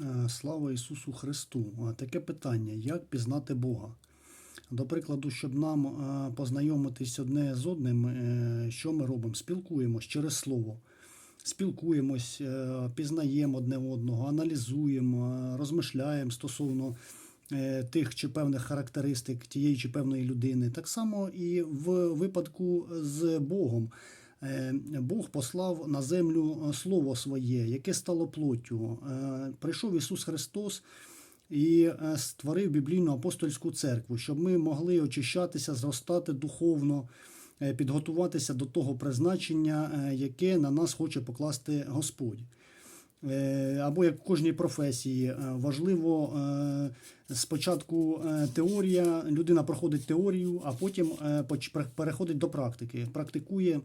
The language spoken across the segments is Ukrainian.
Е, Слава Ісусу Христу! А, Таке питання: як пізнати Бога? До прикладу, щоб нам е, познайомитись одне з одним, е, що ми робимо? Спілкуємось через слово. Спілкуємось, е, пізнаємо одне одного, аналізуємо, е, розмишляємо стосовно е, тих чи певних характеристик тієї чи певної людини. Так само і в випадку з Богом. Е, Бог послав на землю е, Слово Своє, яке стало плоттю. Е, Прийшов Ісус Христос і створив біблійну апостольську церкву, щоб ми могли очищатися, зростати духовно, підготуватися до того призначення, яке на нас хоче покласти Господь. Або як в кожній професії важливо спочатку теорія, людина проходить теорію, а потім переходить до практики, практикує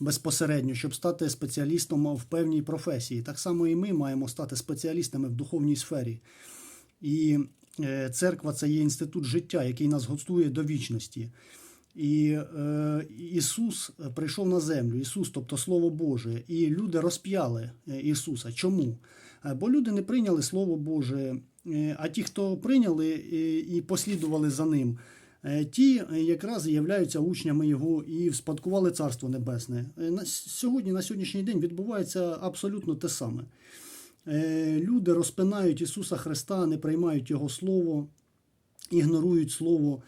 безпосередньо, щоб стати спеціалістом в певній професії. Так само і ми маємо стати спеціалістами в духовній сфері. І е, церква це є інститут життя, який нас готує до вічності. І е, Ісус прийшов на землю, Ісус, тобто Слово Боже, і люди розп'яли е, Ісуса. Чому? Е, Бо люди не прийняли Слово Боже, е, а ті, хто прийняли е, і послідували за ним, е, ті е, якраз являються учнями Його і вспадкували Царство Небесне. Е, сьогодні, на сьогоднішній день відбувається абсолютно те саме. Е, Люди розпинають Ісуса Христа, не приймають Його Слово, ігнорують Слово.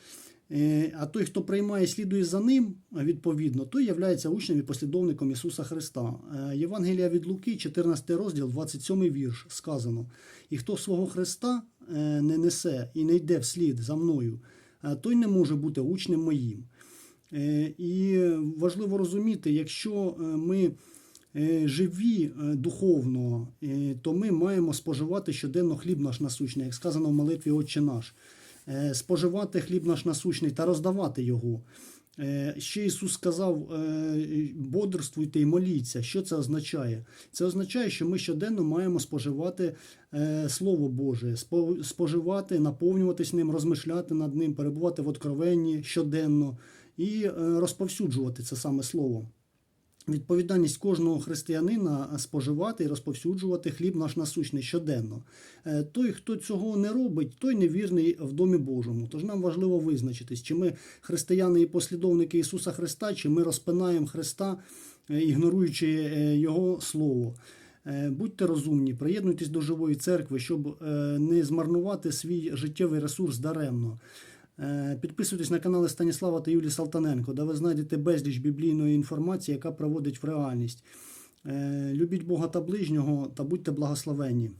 Е, А той, хто приймає, слідує за ним, е, відповідно, той являється учнем і послідовником Ісуса Христа. Е, Євангелія від Луки, 14 розділ, 27 вірш, сказано: І хто свого Христа е, не несе і не йде вслід за мною, е, той не може бути учнем моїм. Е, І важливо розуміти, якщо е, ми е, живі духовно, то ми маємо споживати щоденно хліб наш насущний, як сказано в молитві Отче наш. Споживати хліб наш насущний та роздавати його. Е, Ще Ісус сказав: е, бодрствуйте і моліться. Що це означає? Це означає, що ми щоденно маємо споживати е, Слово Боже, споживати, наповнюватись ним, розмишляти над ним, перебувати в откровенні щоденно і розповсюджувати це саме слово. Відповідальність кожного християнина споживати і розповсюджувати хліб наш насущний щоденно. Е, Той, хто цього не робить, той невірний в домі Божому. Тож нам важливо визначитись, чи ми християни і послідовники Ісуса Христа, чи ми розпинаємо Христа, е, ігноруючи е, Його Слово. Будьте розумні, приєднуйтесь до живої церкви, щоб не змарнувати свій життєвий ресурс даремно. Е, Підписуйтесь на канали Станіслава та Юлії Салтаненко, де ви знайдете безліч біблійної інформації, яка проводить в реальність. Е, Любіть Бога та ближнього та будьте благословенні.